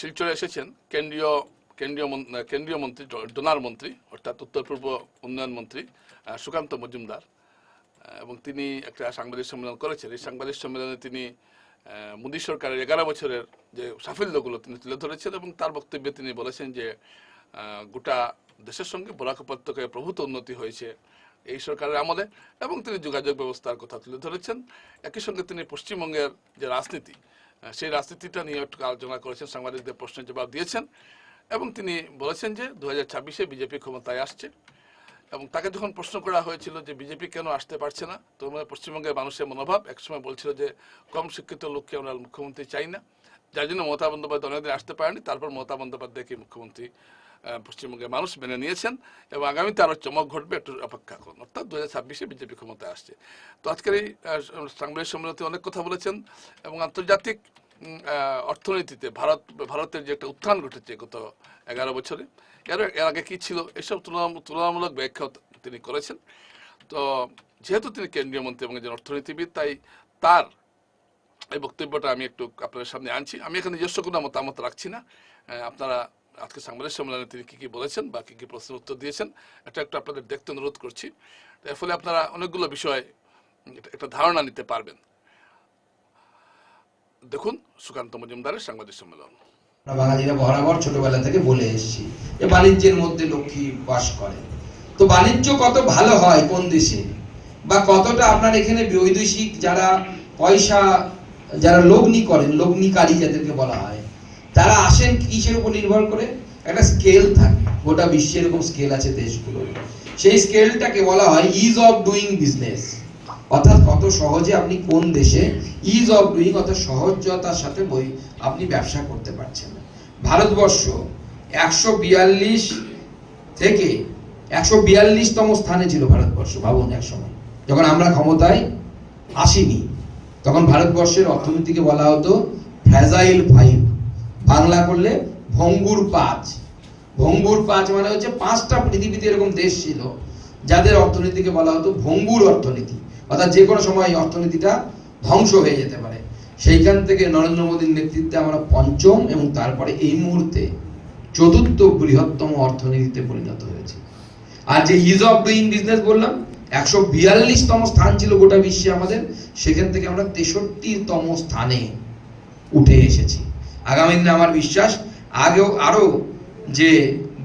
শিলচরে এসেছেন কেন্দ্রীয় কেন্দ্রীয় কেন্দ্রীয় মন্ত্রী ডোনার মন্ত্রী, অর্থাৎ উত্তর পূর্ব উন্নয়ন মন্ত্রী সুকান্ত মজুমদার এবং তিনি একটা সাংবাদিক সম্মেলন করেছেন। এই সাংবাদিক সম্মেলনে তিনি মোদী সরকারের এগারো বছরের যে সাফল্যগুলো তিনি তুলে ধরেছেন এবং তার বক্তব্যে তিনি বলেছেন যে গোটা দেশের সঙ্গে বরাক উপত্যকায় প্রভূত উন্নতি হয়েছে এই সরকারের আমলে এবং তিনি যোগাযোগ ব্যবস্থার কথা তুলে ধরেছেন। একই সঙ্গে তিনি পশ্চিমবঙ্গের যে রাজনীতি সেই রাজনীতিটা নিয়ে একটু আলোচনা করেছেন, সাংবাদিকদের প্রশ্নের জবাব দিয়েছেন এবং তিনি বলেছেন যে দু হাজার ছাব্বিশে বিজেপি ক্ষমতায় আসছে এবং তাকে যখন প্রশ্ন করা হয়েছিল যে বিজেপি কেন আসতে পারছে না, তো মানে পশ্চিমবঙ্গের মানুষের মনোভাব একসময় বলছিল যে কম শিক্ষিত লোককে আমরা মুখ্যমন্ত্রী চাই না, যার জন্য মমতা বন্দ্যোপাধ্যায় অনেকদিন আসতে পারেনি, তারপর মমতা বন্দ্যোপাধ্যায়কে মুখ্যমন্ত্রী পশ্চিমবঙ্গের মানুষ মেনে নিয়েছেন এবং আগামীতে আরও চমক ঘটবে একটু অপেক্ষা করুন। অর্থাৎ দু হাজার ছাব্বিশে বিজেপি ক্ষমতায় আসছে। তো আজকের এই সাংবাদিক সম্মেলনে অনেক কথা বলেছেন এবং আন্তর্জাতিক অর্থনীতিতে ভারত, ভারতের যে একটা উত্থান ঘটেছে গত এগারো বছরে, এর এর আগে কী ছিল এসব তুলনা- তুলনামূলক ব্যাখ্যা তিনি করেছেন। তো যেহেতু তিনি কেন্দ্রীয় মন্ত্রী এবং একজন অর্থনীতিবিদ, তাই তার এই বক্তব্যটা আমি একটু আপনাদের সামনে আনছি। আমি এখানে নিজস্ব কোনো মতামত রাখছি না। আপনারা আজকে সাংবাদিক সম্মেলনে তিনি কি কি বলেছেন বা কি কি প্রশ্নের উত্তর দিয়েছেন, এটা একটু আপনাদের দেখতে অনুরোধ করছি। এর ফলে আপনারা অনেকগুলো বিষয় একটা- ধারণা নিতে পারবেন। দেখুন সুকান্ত মজুমদারের সাংবাদিক সম্মেলন। বাঙালিরা বরাবর ছোটবেলা থেকে বলে এসেছি যে বাণিজ্যের মধ্যে লক্ষ্মী বাস করে। তো বাণিজ্য কত ভালো হয় কোন দেশে? বা কতটা আপনার এখানে বৈদেশিক যারা পয়সা, যারা লগ্নি করেন, লগ্নিকারী যাদেরকে বলা হয় তারা আসেন কিসের উপর নির্ভর করে? একটা স্কেল থাকে। গোটা বিশ্বে এরকম স্কেল আছে দেশগুলোর। সেই স্কেলটাকে বলা হয় ইজ অফ ডুইং বিজনেস অর্থাৎ কত সহজে আপনি কোন দেশে ইজ অফ ডুইং অর্থাৎ সহজতার সাথে বই আপনি ব্যবসা করতে পারছেন। ভারতবর্ষ একশো বিয়াল্লিশ থেকে একশো বিয়াল্লিশতম স্থানে ছিল ভারতবর্ষ, ভাবুন এক সময়। যখন আমরা ক্ষমতায় আসিনি, তখন ভারতবর্ষের অর্থনীতিকে বলা হতো ফ্র্যাজাইল ফাইভ বাংলা করলে ভঙ্গুর পাঁচ। ভঙ্গুর পাঁচ মানে হচ্ছে পাঁচটা পৃথিবীতে এরকম দেশ ছিল, যাদের অর্থনীতিকে বলা হতো ভঙ্গুর অর্থনীতি। অর্থাৎ যে কোনো সময় অর্থনীতিটা ধ্বংস হয়ে যেতে পারে। সেইখান থেকে নরেন্দ্র মোদীর নেতৃত্বে আমরা পঞ্চম এবং তারপরে এই মুহূর্তে চতুর্থ বৃহত্তম অর্থনীতিতে পরিণত হয়েছে। আর যে ইজ অফ ডুইং বিজনেস বললাম, একশো বিয়াল্লিশতম স্থান ছিল গোটা বিশ্বে আমাদের, সেখান থেকে আমরা তেষট্টিতম স্থানে উঠে এসেছি। আগামী দিনে আমার বিশ্বাস, আগেও আরও যে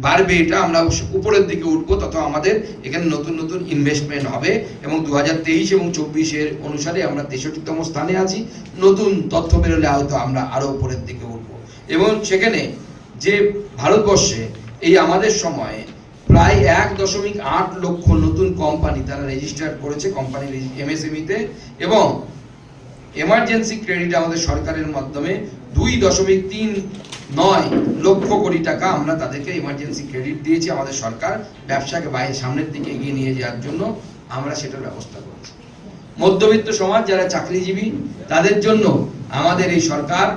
বাড়বে এটা আমরা উপরের দিকে উঠবো, তত আমাদের এখানে নতুন নতুন ইনভেস্টমেন্ট হবে এবং দু হাজার তেইশ এবং চব্বিশের অনুসারে আমরা তেষট্টিতম স্থানে আছি। নতুন তথ্য বেরোলে হয়তো আমরা আরও উপরের দিকে উঠবো। এবং সেখানে যে ভারতবর্ষে এই আমাদের সময়ে প্রায় এক দশমিক আট লক্ষ নতুন কোম্পানি তারা রেজিস্টার করেছে কোম্পানি এমএসএমইতে এবং এমার্জেন্সি ক্রেডিট আমাদের সরকারের মাধ্যমে দুই দশমিক তিন নয় লক্ষ কোটি টাকা আমরা তাদেরকে এমার্জেন্সি ক্রেডিট দিয়েছি আমাদের সরকার ব্যবসাকে বাইরে সামনের দিকে এগিয়ে নিয়ে যাওয়ার জন্য আমরা সেটার ব্যবস্থা করেছি। মধ্যবিত্ত সমাজ যারা চাকরিজীবী, তাদের জন্য আমাদের এই সরকার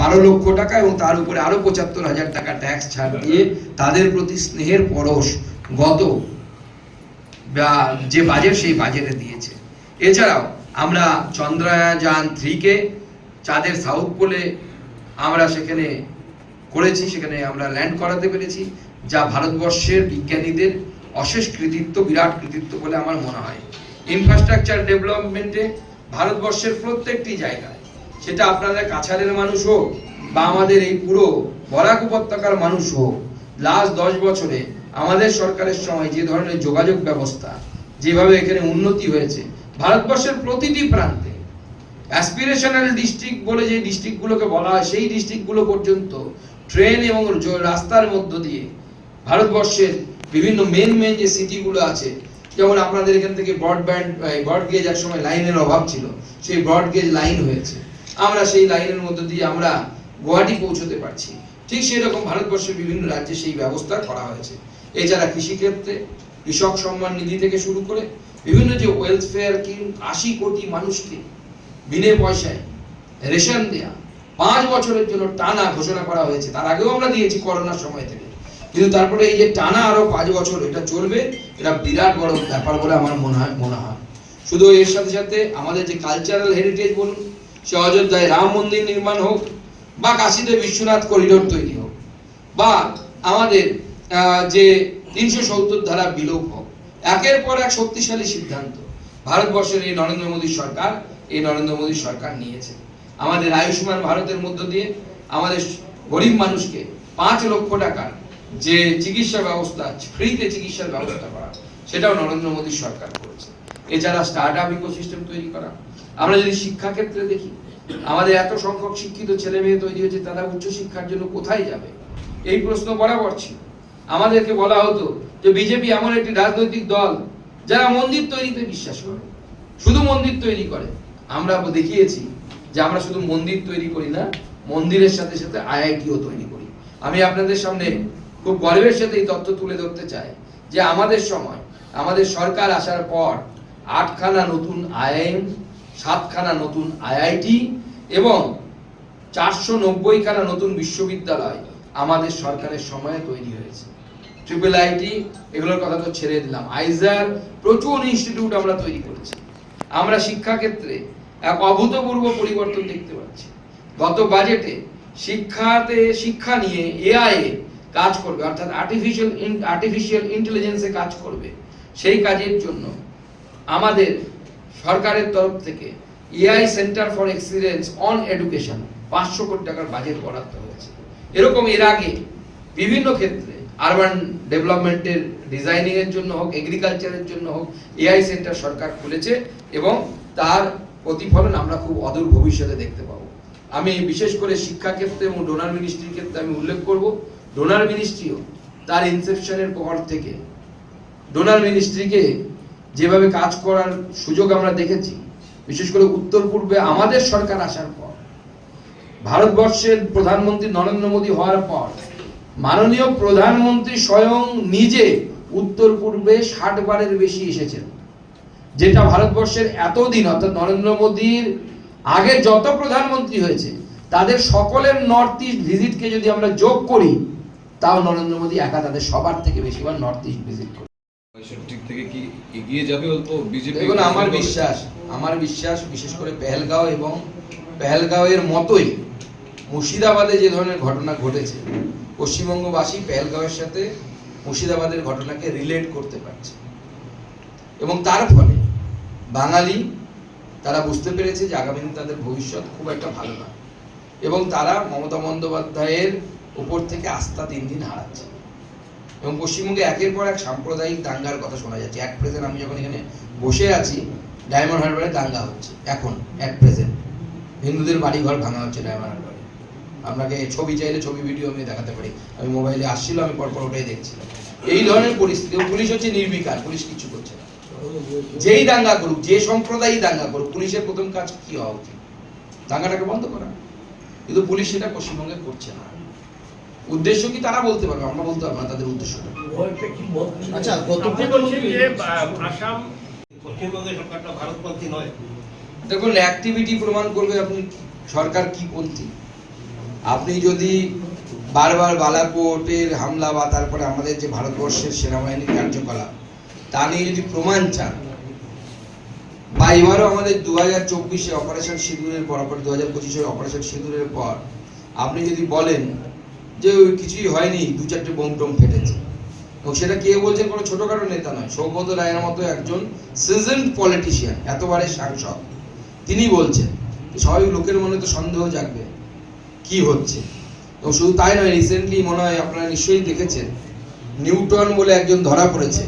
বারো লক্ষ টাকা এবং তার উপরে আরও পঁচাত্তর হাজার টাকা ট্যাক্স ছাড় দিয়ে তাদের প্রতি স্নেহের পরশ গত যে বাজেট সেই বাজেটে দিয়েছে। এছাড়াও আমরা চন্দ্রয়ান থ্রিকে চাঁদের সাউথ পোলে আমরা সেখানে করেছি, সেখানে আমরা ল্যান্ড করাতে পেরেছি, যা ভারতবর্ষের বিজ্ঞানীদের অশেষ কৃতিত্ব, বিরাট কৃতিত্ব বলে আমার মনে হয়। ইনফ্রাস্ট্রাকচার ডেভেলপমেন্টে ভারতবর্ষের প্রত্যেকটি জায়গায়, সেটা আপনাদের কাছাড়ের মানুষ হোক বা আমাদের এই পুরো বরাক উপত্যকার মানুষ হোক লাস্ট দশ বছরে আমাদের সরকারের সময় যে ধরনের যোগাযোগ ব্যবস্থা যেভাবে এখানে উন্নতি হয়েছে, ভারতবর্ষের প্রতিটি প্রান্তে অ্যাসপিরেশনাল ডিস্ট্রিক্ট বলে যে ডিস্ট্রিক্টগুলোকে বলা হয়, সেই ডিস্ট্রিক্টগুলো পর্যন্ত ট্রেন এবং রাস্তার মধ্য দিয়ে ভারতবর্ষের বিভিন্ন মেন মেন যে সিটিগুলো আছে, যেমন আপনাদের এখান থেকে ব্রডব্যান্ড ব্রডগেজ এক সময় লাইনের অভাব ছিল, সেই ব্রডগেজ লাইন হয়েছে। আমরা সেই লাইনের মধ্য দিয়ে আমরা গুয়াহাটি পৌঁছতে পারছি। ঠিক সেই রকম ভারতবর্ষের বিভিন্ন রাজ্যে সেই ব্যবস্থা করা হয়েছে। এছাড়া কৃষিক্ষেত্রে কৃষক সম্মান নিধি থেকে শুরু করে বিভিন্ন যে ওয়েলফেয়ার স্কিম আশি কোটি মানুষকে বিনে পয়সায় রেশন দেয়া। পাঁচ বছরের জন্য টানা ঘোষণা করা হয়েছে। তার আগেও আমরা দিয়েছি করোনার সময় থেকে। কিন্তু তারপরে এই যে টানা আরও পাঁচ বছর, এটা চলবে, এটা বিরাট বড় ব্যাপার বলে আমার মনে হয় মনে হয়। শুধু এর সাথে সাথে আমাদের যে কালচারাল হেরিটেজ বলুন, সে অযোধ্যায় রাম মন্দির নির্মাণ হোক, বা কাশীতে বিশ্বনাথ করিডোর তৈরি হোক, বা আমাদের যে তিনশো সত্তর ধারা বিলোপ হোক, একের পর এক শক্তিশালী সিদ্ধান্ত। ভারতবর্ষের এই নরেন্দ্র মোদী সরকার এই নরেন্দ্র মোদী সরকার নিয়েছে। আমাদের আয়ুষ্মান ভারতের মধ্য দিয়ে আমাদের গরিব মানুষকে পাঁচ লক্ষ টাকার যে চিকিৎসা ব্যবস্থা, ফ্রিতে চিকিৎসার ব্যবস্থা করা, সেটাও নরেন্দ্র মোদী সরকার করেছে। এছাড়া স্টার্ট আপ ইকোসিস্টেম তৈরি করা। আমরা যদি শিক্ষা ক্ষেত্রে দেখি, আমাদের এত সংখ্যক শিক্ষিত ছেলে মেয়ে তৈরি হয়েছে, তারা উচ্চ শিক্ষার জন্য কোথায় যাবে? এই প্রশ্ন বরাবর ছিল। আমাদেরকে বলা হতো যে বিজেপি এমন একটি রাজনৈতিক দল, যারা মন্দির তৈরিতে বিশ্বাস করে। শুধু মন্দির তৈরি করে আমরা দেখিয়েছি যে আমরা শুধু মন্দির তৈরি করি না, মন্দিরের সাথে সাথে আইআইটিও তৈরি করি। আমি আপনাদের সামনে খুব গর্বের সাথে এই তথ্য তুলে ধরতে চাই যে আমাদের সময়, আমাদের সরকার আসার পর আটখানা নতুন আইআইএম, সাতখানা নতুন আইআইটি এবং চারশো নব্বই খানা নতুন বিশ্ববিদ্যালয় আমাদের সরকারের সময়ে তৈরি হয়েছে। ট্রিপল আইটি এগুলোর কথা তো ছেড়ে দিলাম। আইজার প্রচুর ইনস্টিটিউট আমরা তৈরি করেছি। আমরা শিক্ষা ক্ষেত্রে এক অভূতপূর্ব পরিবর্তন দেখতে পাচ্ছি। গত বাজেটে শিক্ষাতে, শিক্ষা নিয়ে এআই কাজ করবে, অর্থাৎ আর্টিফিশিয়াল আর্টিফিশিয়াল ইন্টেলিজেন্সে কাজ করবে। সেই কাজের জন্য আমাদের সরকারের তরফ থেকে AI centre for excellence on education পাঁচশো কোটি টাকার বাজেট বরাদ্দ হয়েছে। এরকম এর আগে বিভিন্ন ক্ষেত্রে আরবান ডেভেলপমেন্টের ডিজাইনিংয়ের জন্য হোক এগ্রিকালচারের জন্য হোক এআই সেন্টার সরকার খুলেছে এবং তার প্রতিফলন আমরা খুব অদূর ভবিষ্যতে দেখতে পাবো। আমি বিশেষ করে শিক্ষা ক্ষেত্রে এবং ডোনার মিনিস্ট্রির ক্ষেত্রে আমি উল্লেখ করব ডোনার মিনিস্ট্রিও তার ইনসেপশনের পর থেকে ডোনার মিনিস্ট্রিকে যেভাবে কাজ করার সুযোগ আমরা দেখেছি, বিশেষ করে উত্তর পূর্বে আমাদের সরকার আসার পর, ভারতবর্ষের প্রধানমন্ত্রী নরেন্দ্র মোদী হওয়ার পর, মাননীয় প্রধানমন্ত্রী স্বয়ং নিজে উত্তর পূর্বে ষাট বারের বেশি এসেছেন। যেটা ভারতবর্ষের এতদিন অর্থাৎ নরেন্দ্র মোদীর আগে যত প্রধানমন্ত্রী হয়েছে তাদের সকলের নর্থ ইস্ট ভিজিটকে যদি আমরা যোগ করি তাও নরেন্দ্র মোদী একা তাদের সবার থেকে বেশিবার নর্থ ইস্ট ভিজিট করে। থেকে কি এগিয়ে যাবে অল্প বিজেপি দেখুন আমার বিশ্বাস আমার বিশ্বাস বিশেষ করে পেহেলগাঁও এবং পেহেলগাঁওয়ের মতোই মুর্শিদাবাদে যে ধরনের ঘটনা ঘটেছে পশ্চিমবঙ্গবাসী পেহেলগাঁওয়ের সাথে মুর্শিদাবাদের ঘটনাকে রিলেট করতে পারছে। এবং তার ফলে বাঙালি, তারা বুঝতে পেরেছে যে আগামী দিনে তাদের ভবিষ্যৎ খুব একটা ভালো না। এবং তারা মমতা বন্দ্যোপাধ্যায়ের উপর থেকে আস্থা দিন দিন হারাচ্ছে। এবং পশ্চিমবঙ্গে একের পর এক সাম্প্রদায়িক দাঙ্গার কথা শোনা যাচ্ছে। এক প্রেজেন্ট আমি যখন এখানে বসে আছি, ডায়মন্ড হারবারে দাঙ্গা হচ্ছে। এখন, এক প্রেজেন্ট হিন্দুদের বাড়ি ঘর ভাঙা হচ্ছে ডায়মন্ড হারবারে। আপনাকে ছবি চাইলে ছবি, ভিডিও আমি দেখাতে পারি। আমি মোবাইলে আসছিল আমি পরপর ওটাই দেখছিলাম। এই ধরনের পরিস্থিতি পুলিশ হচ্ছে নির্বিকার পুলিশ কিছু করছে না। যেই দাঙ্গা করুক যে সম্প্রদায়ই দাঙ্গা করুক পুলিশের প্রথম কাজ কি হওয়া উচিত? দাঙ্গাটাকে বন্ধ করা। কিন্তু পুলিশ সেটা পশ্চিমবঙ্গে করছে না। উদ্দেশ্য কি তারা বলতে পারবে? আমরা বলতে পারব না তাদের উদ্দেশ্যটা। আচ্ছা গত আপনি বলছেন যে আহ, আসাম পশ্চিমবঙ্গের সরকারটা ভারতপন্থী নয়। দেখুন অ্যাক্টিভিটি প্রমাণ করবে আপনি সরকার কি পন্থী আপনি যদি বারবার বালাকোটের হামলা বা তারপরে আমাদের যে ভারতবর্ষের সেনাবাহিনীর কার্যকলাপ, তা নিয়ে যদি প্রমাণ চান, বা এবারও আমাদের দু হাজার চব্বিশে অপারেশন সিঁদুরের পর দু হাজার পঁচিশের অপারেশন সিঁদুরের পর, আপনি যদি বলেন যে কিছুই হয়নি, দু চারটে বোম টোম ফেটেছে এবং সেটা কে বলছেন? কোনো ছোটোখাটো নেতা নয়, সৌগত রায়ের মতো একজন সিজনড পলিটিশিয়ান এতবারের সাংসদ, তিনি বলছেন, স্বাভাবিক লোকের মনে তো সন্দেহ জাগবে, কি হচ্ছে? এবং শুধু তাই নয় রিসেন্টলি মনে হয় আপনারা নিশ্চয়ই দেখেছেন নিউটন বলে একজন ধরা পড়েছে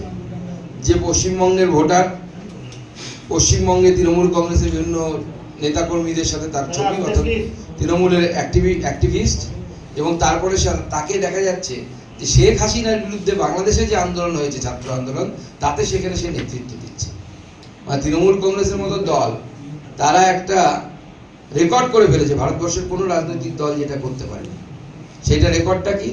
যে পশ্চিমবঙ্গের ভোটার পশ্চিমবঙ্গে তৃণমূল কংগ্রেসের বিভিন্ন নেতাকর্মীদের সাথে তার ছবি অর্থাৎ তৃণমূলের অ্যাক্টিভিস্ট এবং তারপরে তাকে দেখা যাচ্ছে যে শেখ হাসিনার বিরুদ্ধে বাংলাদেশে যে আন্দোলন হয়েছে ছাত্র আন্দোলন তাতে সেখানে সে নেতৃত্ব দিচ্ছে। মানে তৃণমূল কংগ্রেসের মতো দল তারা একটা রেকর্ড করে ফেলেছে ভারতবর্ষের কোনো রাজনৈতিক দল যেটা করতে পারেনি। সেটা রেকর্ডটা কি?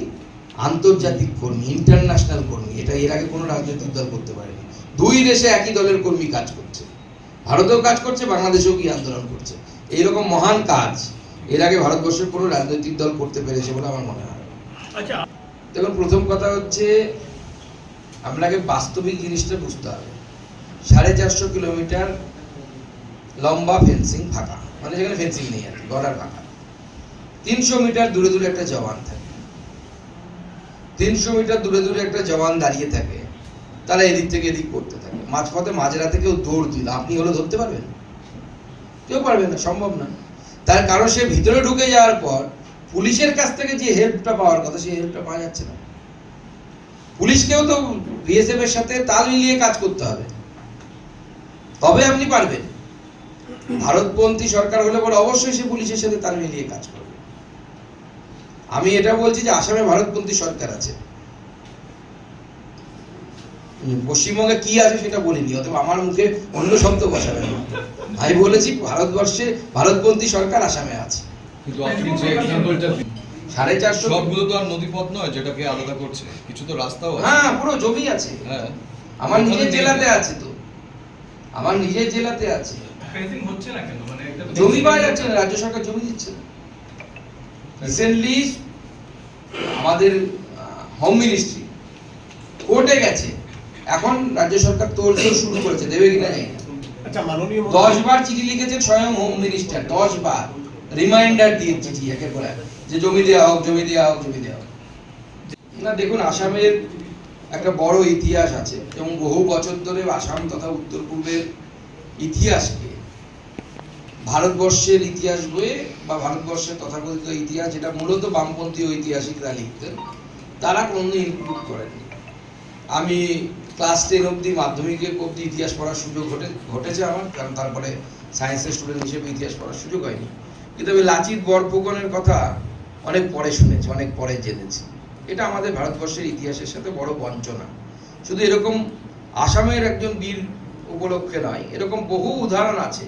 আন্তর্জাতিক কর্মী ইন্টারন্যাশনাল কর্মী। এটা এর আগে কোনো রাজনৈতিক দল করতে পারেনি। দুই দেশে একই দলের কর্মী কাজ করছে। ভারতেও কাজ করছে বাংলাদেশেও কি আন্দোলন করছে? এইরকম মহান কাজ এর আগে ভারতবর্ষের কোনো রাজনৈতিক দল করতে পেরেছে বলে আমার মনে হয় আচ্ছা। দেখুন প্রথম কথা হচ্ছে আপনাকে বাস্তবিক জিনিসটা বুঝতে হবে। সাড়ে চারশো কিলোমিটার লম্বা ফেন্সিং ফাঁকা। মানে যেখানে ফেন্সিং নেই আর কি বর্ডার ফাঁকা। তিনশো মিটার দূরে দূরে একটা জওয়ান থাকে। তিনশো মিটার দূরে দূরে একটা জওয়ান দাঁড়িয়ে থাকে, তারা এদিক থেকে এদিক করতে থাকে। মাঝপথে মাঝরাতে কেউ দৌড় দিল। আপনি হলে ধরতে পারবেন? কেউ পারবেন না, সম্ভব না। তার কারণ সে ভিতরে ঢুকে যাওয়ার পর পুলিশের কাছ থেকে যে হেল্পটা পাওয়ার কথা, সেই হেল্পটা পাওয়া যাচ্ছে না। পুলিশকেও তো বিএসএফ এর সাথে তাল মিলিয়ে কাজ করতে হবে। তবে আপনি পারবেন। ভারতপন্থী সরকার হলে পরে অবশ্যই সে পুলিশের সাথে তাল মিলিয়ে কাজ করবে। আমি এটা বলছি যে আসামে ভারতপন্থী সরকার আছে। পশ্চিমবঙ্গে কি আছে সেটা বলিনি অথবা আমার মুখে অন্য শব্দ বসাবেন না। আমি বলেছি ভারতবর্ষে ভারতপন্থী সরকার আসামে আছে। কিন্তু আপনি যে এক্সাম্পলটা সাড়ে চারশো সবগুলো তো আর নদীপথ নয় যেটাকে আলাদা করছে। কিছু তো রাস্তাও হ্যাঁ পুরো জমি আছে। হ্যাঁ। আমার নিজের জেলাতে আছে তো। আমার নিজের জেলাতে আছে। হচ্ছে না কেন? মানে জমি পাওয়া যাচ্ছে না রাজ্য সরকার জমি দিচ্ছে না। রিসেন্টলি আমাদের হোম মিনিস্ট্রি কোর্টে গেছে। এখন রাজ্য সরকার তোর শুরু করেছে দেবে কিনা জানি না। আচ্ছা দশ বার চিঠি লিখেছে স্বয়ং হোম মিনিস্টার দশ বার। রিমাইন্ডার দিয়ে চিঠি একে। করে যে জমি দেওয়া হোক জমি দেওয়া হোক জমি দেওয়া হোক। না দেখুন আসামের একটা বড় ইতিহাস আছে এবং বহু বছর ধরে আসাম তথা উত্তর পূর্বের ইতিহাসকে ভারতবর্ষের ইতিহাস বইয়ে বা ভারতবর্ষের তথাকথিত ইতিহাস যেটা মূলত বামপন্থী ঐতিহাসিকরা লিখতেন, তারা কোনো ইনক্লুড করেননি। আমি ক্লাস টেন অবধি মাধ্যমিকে অবধি ইতিহাস পড়ার সুযোগ ঘটে, ঘটেছে আমার, কারণ তারপরে সায়েন্সের স্টুডেন্ট হিসেবে ইতিহাস পড়ার সুযোগ হয়নি। কিন্তু আমি লাচিত বরফুকনের কথা অনেক পরে শুনেছি, অনেক পরে জেনেছি। এটা আমাদের ভারতবর্ষের ইতিহাসের সাথে বড় বঞ্চনা। শুধু এরকম আসামের একজন বীর উপলক্ষে নয়, এরকম বহু উদাহরণ আছে।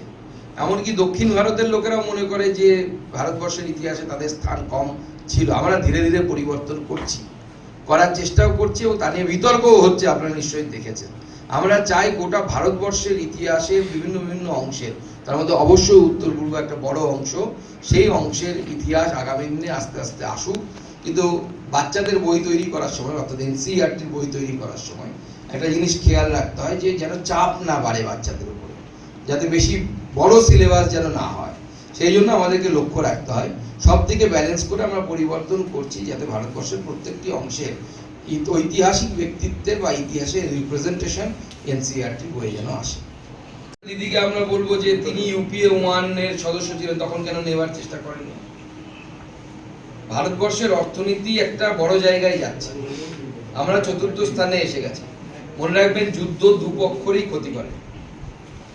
এমনকি দক্ষিণ ভারতের লোকেরাও মনে করে যে ভারতবর্ষের ইতিহাসে তাদের স্থান কম ছিল। আমরা ধীরে ধীরে পরিবর্তন করছি, করার চেষ্টাও করছি এবং তা নিয়ে বিতর্কও হচ্ছে, আপনারা নিশ্চয়ই দেখেছেন। আমরা চাই গোটা ভারতবর্ষের ইতিহাসের বিভিন্ন বিভিন্ন অংশের, তার মধ্যে অবশ্যই উত্তর পূর্ব একটা বড় অংশ, সেই অংশের ইতিহাস আগামী দিনে আস্তে আস্তে আসুক। কিন্তু বাচ্চাদের বই তৈরি করার সময়, অর্থাৎ এনসিআরটির বই তৈরি করার সময় একটা জিনিস খেয়াল রাখতে হয় যে যেন চাপ না বাড়ে বাচ্চাদের উপরে, যাতে বেশি বড় সিলেবাস যেন না হয়। সেই জন্য আমাদেরকে লক্ষ্য রাখতে হয়। সব দিকে ব্যালেন্স করে আমরা পরিবর্তন করছি যাতে ভারতবর্ষের প্রত্যেকটি ইত- ঐতিহাসিক ব্যক্তিত্বের বা ইতিহাসের রিপ্রেজেন্টেশন এনসিআরটি বই যেন আসে। দিদিকে আমরা বলব যে তিনি ইউপিএ ওয়ানের সদস্য ছিলেন, তখন কেন নেওয়ার চেষ্টা করেননি? ভারতবর্ষের অর্থনীতি একটা বড় জায়গায় যাচ্ছে। আমরা চতুর্থ স্থানে এসে গেছি। মনে রাখবেন, যুদ্ধ দুপক্ষরই ক্ষতি করে।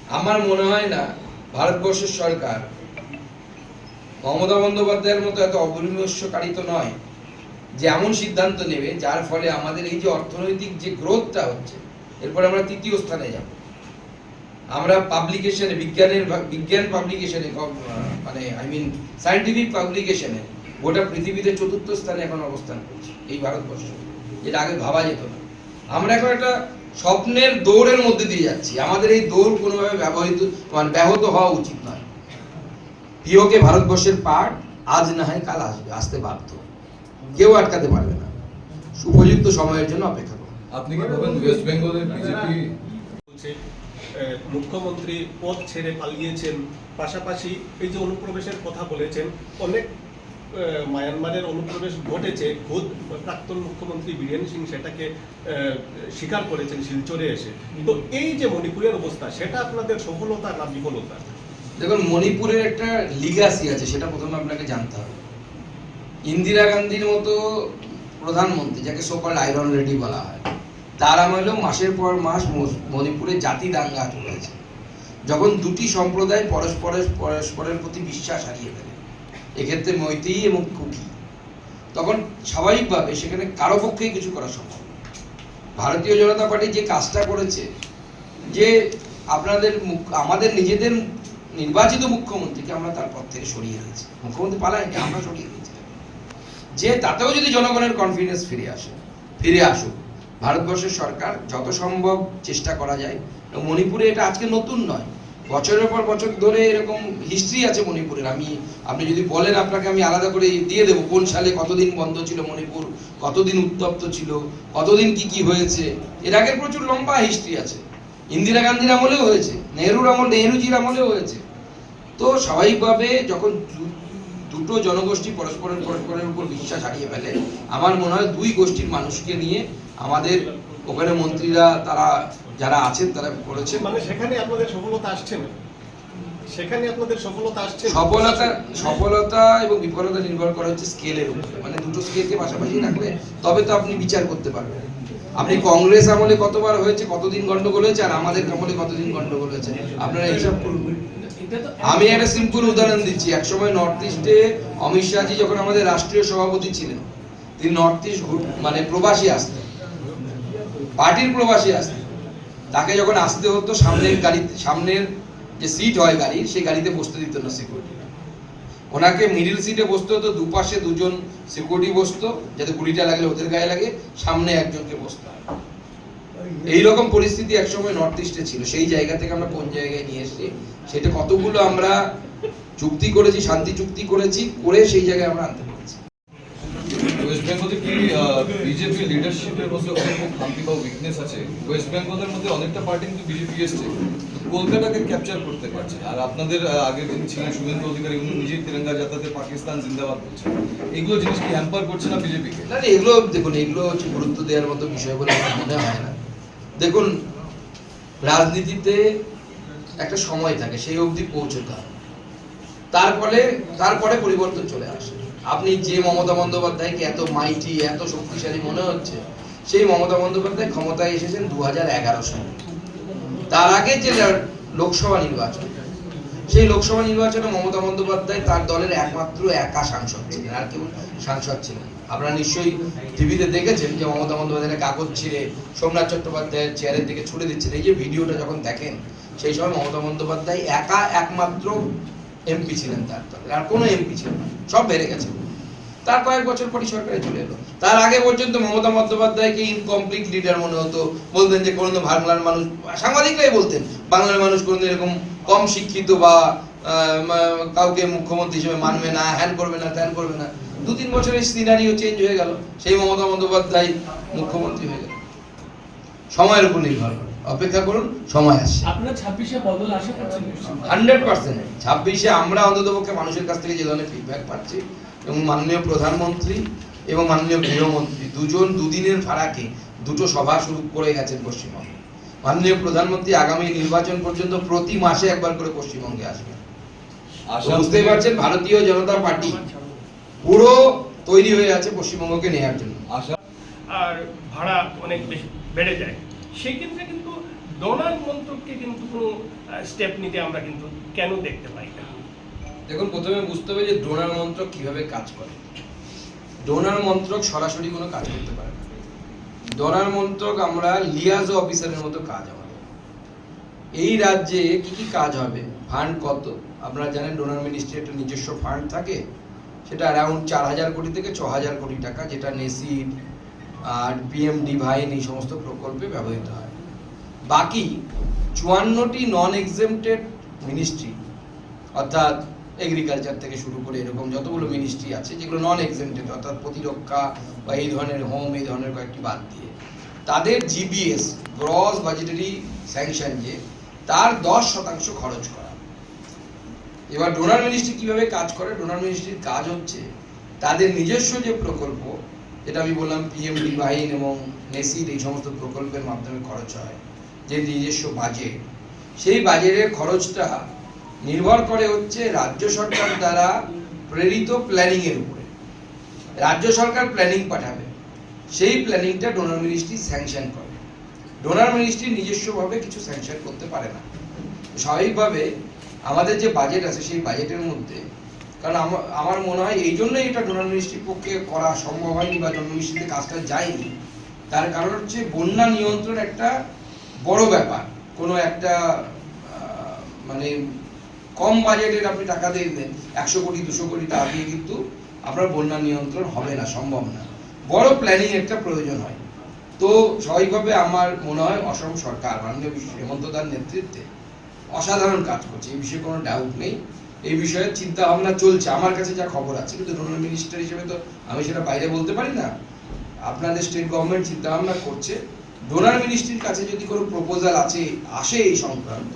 আমার মনে হয় না ভারতবর্ষের সরকার মমতা বন্দ্যোপাধ্যায়ের মতো এত অপরিমর্শকারী তো নয় যে এমন সিদ্ধান্ত নেবে, যার ফলে আমাদের এই যে অর্থনৈতিক যে গ্রোথটা হচ্ছে এরপরে আমরা তৃতীয় স্থানে যাব। আমরা পাবলিকেশনে বিজ্ঞানের বিজ্ঞান পাবলিকেশনে মানে আই মিন সায়েন্টিফিক পাবলিকেশনে গোটা পৃথিবীতে চতুর্থ স্থানে এখন অবস্থান করছি, এই ভারতবর্ষ। যেটা আগে ভাবা যেত না। আমরা এখন একটা স্বপ্নের দৌড়ের মধ্যে দিয়ে যাচ্ছি। আমাদের এই দৌড় কোনোভাবে ব্যবহৃত মানে ব্যাহত হওয়া উচিত নয়। পিওকে ভারতবর্ষের পার্ট আজ না হয় কাল আসবে আসতে বাধ্য। কেউ আটকাতে পারবে না। উপযুক্ত সময়ের জন্য অপেক্ষা করুন। আপনি কি ভাবেন ওয়েস্ট বেঙ্গলের বিজেপি আহ, মুখ্যমন্ত্রী পদ ছেড়ে পালিয়েছেন। পাশাপাশি এই যে অনুপ্রবেশের কথা বলেছেন অনেক মায়ানমারের অনুপ্রবেশ ঘটেছে, খোদ প্রাক্তন মুখ্যমন্ত্রী বীরেন সিং সেটাকে স্বীকার করেছেন শিলচরে এসে। তো এই যে মণিপুরের অবস্থা, সেটা আপনাদের সফলতা না বিফলতা? দেখুন মণিপুরের একটা লিগাসি আছে, সেটা প্রথমে আপনাকে জানতে হবে। ইন্দিরা গান্ধীর মতো প্রধানমন্ত্রী, যাকে সোকাল আয়রন রেডি বলা হয়, তার আমলেও মাসের পর মাস, মণিপুরে জাতি দাঙ্গা চলেছে। যখন দুটি সম্প্রদায় পরস্পরের পরস্পরের প্রতি বিশ্বাস হারিয়ে ফেলে এক্ষেত্রে মৈতেই এবং কুকি। তখন স্বাভাবিকভাবে সেখানে কারও পক্ষেই কিছু করা সম্ভব ভারতীয় জনতা পার্টি যে কাজটা করেছে, যে আপনাদের আমাদের নিজেদের নির্বাচিত মুখ্যমন্ত্রীকে আমরা তার পদ থেকে সরিয়ে দিয়েছি মুখ্যমন্ত্রী পালায়নি আমরা সরিয়ে দিয়েছি যে তাতেও যদি জনগণের কনফিডেন্স ফিরে আসে, ফিরে আসুক, ভারতবর্ষের সরকার যত সম্ভব চেষ্টা করা যায়। মণিপুরে এটা আজকে নতুন নয়। বছরের পর বছর ধরে এরকম হিস্ট্রি আছে মণিপুরের। আমি, আপনি যদি বলেন আপনাকে আমি আলাদা করে দিয়ে দেবো, কোন সালে কতদিন বন্ধ ছিল মণিপুর, কতদিন উত্তপ্ত ছিল, কতদিন কি কি হয়েছে, এর আগের প্রচুর লম্বা হিস্ট্রি আছে। ইন্দিরা গান্ধীর আমলেও হয়েছে, নেহরুর আমল, নেহরুজির আমলেও হয়েছে। তো স্বাভাবিকভাবে যখন দুটো জনগোষ্ঠী পরস্পরের পরস্পরের উপর বিশ্বাস হারিয়ে ফেলে, আমার মনে হয় দুই গোষ্ঠীর মানুষকে নিয়ে আমাদের ওখানে মন্ত্রীরা, তারা যারা আছেন তারা করেছেন মানে সেখানে আপনাদের সফলতা আসছে না? সেখানে আপনাদের সফলতা আসছে? সফলতা সফলতা এবং বিফলতা নির্ভর করে হচ্ছে স্কেলের উপরে। মানে দুটো স্কেলকে পাশাপাশি রাখলে তবে তো আপনি বিচার করতে পারবেন। আপনি কংগ্রেস আমলে কতবার হয়েছে কতদিন গন্ডগোল হয়েছে আর আমাদের আমলে কতদিন গন্ডগোল হয়েছে? আপনারা হিসাব করুন। আমি একটা সিম্পল উদাহরণ দিচ্ছি। একসময় নর্থ ইস্টে অমিত শাহজি যখন আমাদের রাষ্ট্রীয় সভাপতি ছিলেন তিনি নর্থ ইস্ট মানে প্রবাসী আসতেন। পার্টির প্রবাসী আসতেন। তাকে যখন আসতে হতো, সামনের গাড়ি, সামনের যে সিট হয় গাড়ির, সেই গাড়িতে বসতে দিত না সিকিউরিটি ওনাকে মিডিল সিটে বসতে হতো, দুপাশে দুজন সিকিউরিটি বসতো, যাতে গুলিটা লাগলে ওদের গায়ে লাগে, সামনে একজনকে বসতে হয়। এইরকম পরিস্থিতি একসময় নর্থ ইস্টে ছিল। সেই জায়গা থেকে আমরা কোন জায়গায় নিয়ে এসেছি, সেটা কতগুলো আমরা চুক্তি করেছি, শান্তি চুক্তি করেছি, করে সেই জায়গায় আমরা আনতে বিজেপি লিডারশিপের মধ্যে অনেক বা উইকনেস আছে? ওয়েস্ট বেঙ্গলের মধ্যে অনেকটা পার্টি কিন্তু বিজেপি এসছে। ক্যাপচার করতে পারছে। আর আপনাদের যাত্রাতে পাকিস্তান জিন্দাবাদ এগুলো জিনিস করছে না বিজেপিকে না এগুলো দেখুন, এগুলো হচ্ছে গুরুত্ব দেওয়ার মতো হয় না। দেখুন, রাজনীতিতে একটা সময় থাকে, সেই অবধি পৌঁছতে হয়। তারপরে তারপরে পরিবর্তন চলে আসে। আপনি যে মমতা বন্দ্যোপাধ্যায়কে এত মাইটি, এত শক্তিশালী মনে হচ্ছে, সেই মমতা বন্দ্যোপাধ্যায় ক্ষমতায় এসেছেন দু সালে তার আগে যে লোকসভা নির্বাচন, সেই লোকসভা নির্বাচনে মমতা বন্দ্যোপাধ্যায় তার দলের একমাত্র একা সাংসদ ছিলেন, আর কেউ সাংসদ ছিলেন। আপনারা নিশ্চয়ই টিভিতে দেখেছেন যে মমতা বন্দ্যোপাধ্যায়ের কাগজ ছিঁড়ে সোমনাথ চট্টোপাধ্যায়ের চেয়ারের দিকে ছুড়ে দিচ্ছেন এই যে ভিডিওটা যখন দেখেন, সেই সময় মমতা বন্দ্যোপাধ্যায় একা একমাত্র এমপি ছিলেন তার দলের আর কোনো এমপি ছিলেন না। সব বেড়ে গেছে। তার কয়েক বছর পরই সরকারে চলে এলো। তার আগে পর্যন্ত মমতা বন্দ্যোপাধ্যায়কে ইনকমপ্লিট লিডার মনে হতো। বলতেন যে কোনো বাংলার মানুষ, সাংবাদিকরাই বলতেন, বাংলার মানুষ কোনো এরকম কম শিক্ষিত বা কাউকে মুখ্যমন্ত্রী হিসেবে মানবে না হ্যান করবে না ত্যান করবে না। দু তিন বছরের সিনারিও চেঞ্জ হয়ে গেল। সেই মমতা বন্দ্যোপাধ্যায় মুখ্যমন্ত্রী হয়ে গেল। সময়ের উপর নির্ভর করে। অপেক্ষা করুন সময় আসছে। আপনার ছাব্বিশে বদল আশা করছেন হান্ড্রেড পার্সেন্ট। ছাব্বিশে আমরা অন্ততপক্ষে মানুষের কাছ থেকে যে ধরনের ফিডব্যাক পাচ্ছি এবং মাননীয় প্রধানমন্ত্রী এবং মাননীয় গৃহমন্ত্রী দুজন দুদিনের ফারাকে দুটো সভা শুরু করে গেছেন পশ্চিমবঙ্গে। মাননীয় প্রধানমন্ত্রী আগামী নির্বাচন পর্যন্ত প্রতি মাসে একবার করে পশ্চিমবঙ্গে আসবেন। আশা বুঝতেই পারছেন ভারতীয় জনতা পার্টি পুরো তৈরি হয়ে আছে পশ্চিমবঙ্গকে নেওয়ার জন্য। আশা আর ভাড়া অনেক বেশি বেড়ে যায়। সেই ক্ষেত্রে কিন্তু ডোনাল্ড মন্ত্রককে কিন্তু কোনো স্টেপ নিতে আমরা কিন্তু কেন দেখতে পাই না? দেখুন, প্রথমে বুঝতে হবে যে ডোনার মন্ত্রক কীভাবে কাজ করে। ডোনার মন্ত্রক সরাসরি কোনো কাজ করতে পারে না। ডোনার মন্ত্রক আমরা লিয়াজো অফিসারের মতো কাজ আমাদের। এই রাজ্যে কি কি কাজ হবে? ফান্ড কত? আপনারা জানেন ডোনার মিনিস্ট্রি একটা নিজস্ব ফান্ড থাকে। সেটা অ্যারাউন্ড চার হাজার কোটি থেকে ছ হাজার কোটি টাকা, যেটা নেসিড আর পিএম ডিভাইন এই সমস্ত প্রকল্পে ব্যবহৃত হয়। বাকি চুয়ান্নটি নন এক্সেমটেড মিনিস্ট্রি অর্থাৎ এগ্রিকালচার থেকে শুরু করে এরকম যতগুলো মিনিস্ট্রি আছে, যেগুলো নন এক্সেমটেড অর্থাৎ প্রতিরক্ষা বা এই ধরনের হোম এই ধরনের কয়েকটি বাদ দিয়ে, তাদের জিবিএস গ্রস বাজেটারি স্যাংশন যে, তার দশ শতাংশ খরচ করা। এবার ডোনার মিনিস্ট্রি কীভাবে কাজ করে? ডোনার মিনিস্ট্রির কাজ হচ্ছে তাদের নিজস্ব যে প্রকল্প যেটা আমি বললাম পিএম ডিভাইন এবং নেসিড এই সমস্ত প্রকল্পের মাধ্যমে খরচ হয় যে নিজস্ব বাজেট সেই বাজেটের খরচটা নির্ভর করে হচ্ছে রাজ্য সরকার দ্বারা প্রেরিত প্ল্যানিং এর উপরে। রাজ্য সরকার প্ল্যানিং পাঠাবে, সেই প্ল্যানিংটা ডোনার মিনিস্ট্রি স্যাংশন করে। ডোনার মিনিস্ট্রি নিজস্বভাবে কিছু স্যাংশন করতে পারে না। স্বাভাবিকভাবে আমাদের যে বাজেট আছে, সেই বাজেটের মধ্যে কারণ আমার আমার মনে হয় এই জন্যই এটা ডোনার মিনিস্ট্রির পক্ষে করা সম্ভব হয়নি বা ডোনার মিনিস্ট্রিতে কাজটা যায়নি। তার কারণ হচ্ছে বন্যা নিয়ন্ত্রণ একটা বড় ব্যাপার। কোনো একটা মানে কম বাজেটের আপনি টাকা দিয়ে দেন একশো কোটি, দুশো কোটি টাকা দিয়ে কিন্তু আপনার বন্যা নিয়ন্ত্রণ হবে না, সম্ভব না। বড় প্ল্যানিং একটা প্রয়োজন হয়। তো স্বাভাবিকভাবে আমার মনে হয় অসম সরকার, মাননীয় হেমন্ত দার নেতৃত্বে অসাধারণ কাজ করছে, এই বিষয়ে কোনো ডাউট নেই। এই বিষয়ে চিন্তা ভাবনা চলছে, আমার কাছে যা খবর আছে। কিন্তু ডোনার মিনিস্টার হিসেবে তো আমি সেটা বাইরে বলতে পারি না। আপনাদের স্টেট গভর্নমেন্ট চিন্তা ভাবনা করছে ডোনার মিনিস্ট্রির কাছে যদি কোনো প্রপোজাল আছে, আসে এই সংক্রান্ত,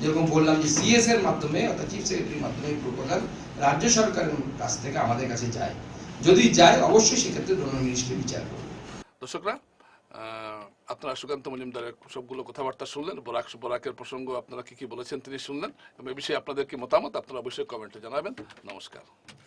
যেরকম বললাম যে সিএস এর মাধ্যমে, অর্থাৎ চিফ সেক্রেটারির মাধ্যমে প্রপোজাল রাজ্য সরকারের কাছ থেকে আমাদের কাছে যায়। যদি যায়, অবশ্যই সেক্ষেত্রে ডোনার মিনিস্ট্রি বিচার করবে। দর্শকরা আপনারা সুকান্ত মজুমদারের সবগুলো কথাবার্তা শুনলেন, বরাক বরাকের প্রসঙ্গ আপনারা কি কি বলেছেন তিনি শুনলেন এবং এ বিষয়ে আপনাদের কি মতামত, আপনারা অবশ্যই কমেন্টে জানাবেন। নমস্কার।